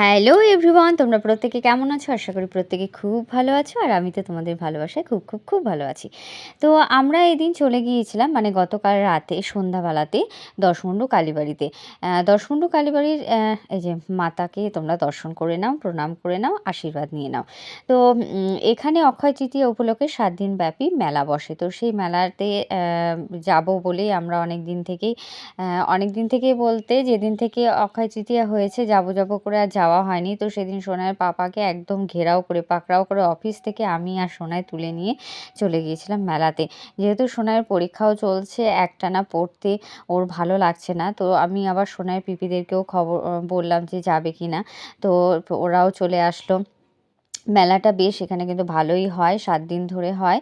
Hello everyone তোমরা প্রত্যেকে কেমন আছো? আশা করি প্রত্যেকে খুব ভালো আছো, আর আমি তো তোমাদের ভালোবাসায় খুব খুব খুব ভালো আছি। তো আমরা এদিন চলে গিয়েছিলাম মানে গতকাল রাতে, সন্ধ্যাবেলাতে, দশমুন্ডু কালীবাড়িতে। দশমুন্ডু কালীবাড়ির এই যে মাতাকে তোমরা দর্শন করে নাও, প্রণাম করে নাও, আশীর্বাদ নিয়ে নাও। তো এখানে অক্ষয় তৃতীয়া উপলক্ষে সাত দিন ব্যাপী মেলা বসে। তো সেই মেলাতে যাব বলেই আমরা অনেক দিন থেকেই অনেক দিন থেকেই বলতে, যেদিন থেকে অক্ষয় তৃতীয়া হয়েছে, যাব যাব করে আর যাওয়া হয়নি। তো সেদিন সোনার পাপাকে একদম ঘেরাও করে, পাকড়াও করে অফিস থেকে আমি আর সোনায় তুলে নিয়ে চলে গিয়েছিলাম মেলাতে। যেহেতু সোনার পরীক্ষাও চলছে, একটানা পড়তে ওর ভালো লাগছে না। তো আমি আবার সোনার পিপিদেরকেও খবর বললাম যে যাবে কি না। তো ওরাও চলে আসলো। মেলাটা বেশ এখানে কিন্তু ভালোই হয়, সাত দিন ধরে হয়।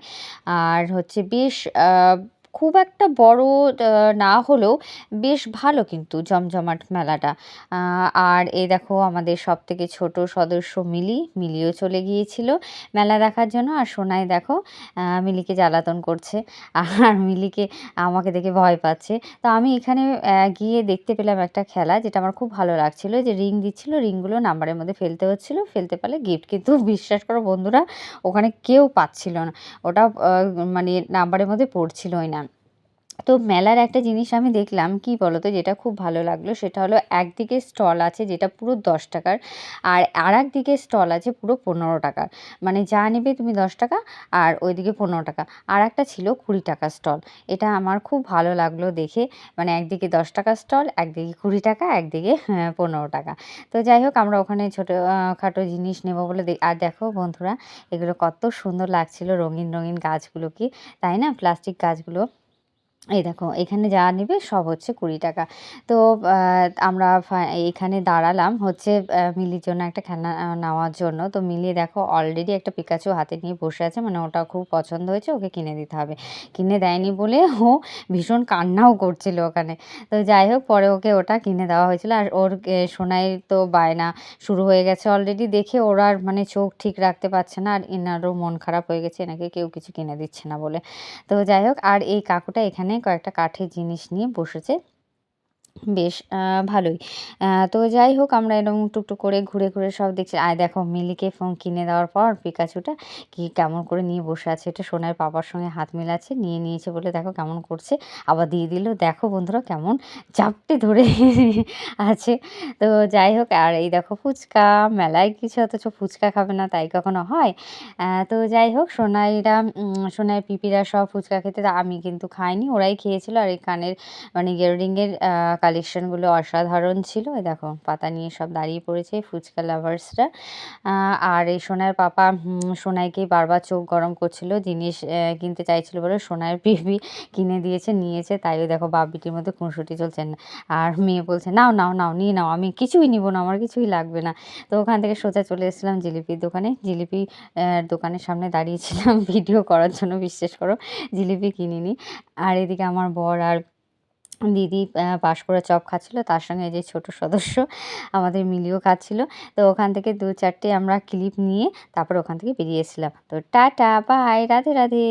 আর হচ্ছে বেশ খুব একটা বড় না হলেও বেশ ভালো কিন্তু জমজমাট মেলাটা। আর এ দেখো আমাদের সব থেকে ছোট সদস্য মিলি, মিলিও চলে গিয়েছিল মেলা দেখার জন্য। আর সোনাই দেখো মিলিকে জ্বালাতন করছে। আর মিলিকে আমাকে দেখে ভয় পাচ্ছে। তো আমি এখানে গিয়ে দেখতে পেলাম একটা খেলা যেটা আমার খুব ভালো লাগছিল। যে রিং দিচ্ছিল, রিংগুলো নাম্বারের মধ্যে ফেলতে হচ্ছিল। ফেলতে পারলে গিফট কিন্তু বিশ্বাস করো বন্ধুরা, ওখানে কেউ পাচ্ছিল না। ওটা মানে নাম্বারের মধ্যে পড়ছিলই না তো মেলার একটা জিনিস আমি দেখলাম কি বলতো? যেটা খুব ভালো লাগল সেটা হলো একদিকে স্টল আছে যেটা পুরো দশ টাকার আর আর একদিকে স্টল আছে পুরো পনেরো টাকার। মানে যা নেবে তুমি দশ টাকা আর ওইদিকে পনেরো টাকা। আর একটা ছিল কুড়ি টাকা স্টল। এটা আমার খুব ভালো লাগল দেখে। মানে একদিকে দশ টাকা স্টল একদিকে কুড়ি টাকা একদিকে হ্যাঁ, পনেরো টাকা। তো যাই হোক আমরা ওখানে ছোটো খাটো জিনিস নেব বলে আর দেখো বন্ধুরা এগুলো কত সুন্দর লাগছিল রঙিন রঙিন গাছগুলো কি তাই না? প্লাস্টিক গাছগুলো। এই দেখো, এখানে যা নেবে সব হচ্ছে কুড়ি টাকা। তো আমরা এইখানে দাঁড়ালাম হচ্ছে মিলির জন্য একটা খেলনা নেওয়ার জন্য। তো মিলি দেখো অলরেডি একটা পিকাচু হাতে নিয়ে বসে আছে মানে ওটা খুব পছন্দ হয়েছে, ওকে কিনে দিতে হবে। কিনে দেয়নি বলে ও ভীষণ কান্নাও করছিল ওখানে। তো যাই হোক, পরে ওকে ওটা কিনে দেওয়া হয়েছিল। আর ওর সোনাই তো বায়না শুরু হয়ে গেছে অলরেডি দেখে ওরা আর মানে চোখ ঠিক রাখতে পারছে না, আর এনারও মন খারাপ হয়ে গেছে, এনাকে কেউ কিছু কিনে দিচ্ছে না বলে। তো যাই হোক, আর এই কাকুটা এখানে কয়েকটা কাঠের জিনিস নিয়ে বসেছে। বেশ ভালোই। তো যাই হোক, আমরা এরকম টুকটুক করে ঘুরে ঘুরে সব দেখছি। আয় দেখো, মিলিকে ফোন কিনে দেওয়ার পর পিকাচুটা কি কেমন করে নিয়ে বসে আছে। এটা সোনার পাপার সঙ্গে হাত মেলাচ্ছে, নিয়ে নিয়েছে বলে দেখো কেমন করছে। আবার দিয়ে দিল, দেখো বন্ধুরা কেমন চাপটে ধরে আছে। তো যাই হোক, আর এই দেখো ফুচকা, মেলায় কিছু অথচ ফুচকা খাবে না, তাই কখনো হয়। তো যাই হোক, সোনাইরা সোনাই পিপিরা সব ফুচকা খেতে, আমি কিন্তু খাইনি, ওরাই খেয়েছিল। আর এই কানের মানে ইয়াররিংয়ের কালেকশনগুলো অসাধারণ ছিল। দেখো, পাতা নিয়ে সব দাঁড়িয়ে পড়েছে ফুচকা লাভার্সরা আর এই সোনার পাপা সোনাইকে বারবার চোখ গরম করছিল, জিনিস কিনতে চাইছিল বলে সোনার পিপি কিনে দিয়েছে, নিয়েছে। তাইও দেখো বাপিটির মধ্যে খুনসুটি চলছে। না আর মেয়ে বলছে, নাও নাও নাও, নিয়ে নাও, আমি কিছুই নিব না, আমার কিছুই লাগবে না। তো ওখান থেকে সোজা চলে এসেছিলাম জিলিপির দোকানে। জিলিপি দোকানের সামনে দাঁড়িয়েছিলাম। ভিডিও করার জন্য বিশ্বাস করো, জিলিপি কিনিনি। আর এদিকে আমার বর আর দিদি পাঁশকুড়া চপ খাচ্ছিলো, তার সঙ্গে যে ছোট সদস্য আমাদের মিলিও খাচ্ছিলো। তো ওখান থেকে দু চারটে আমরা ক্লিপ নিয়ে তারপর ওখান থেকে বেরিয়েছিলাম তো টাটা, বাই, রাধে রাধে।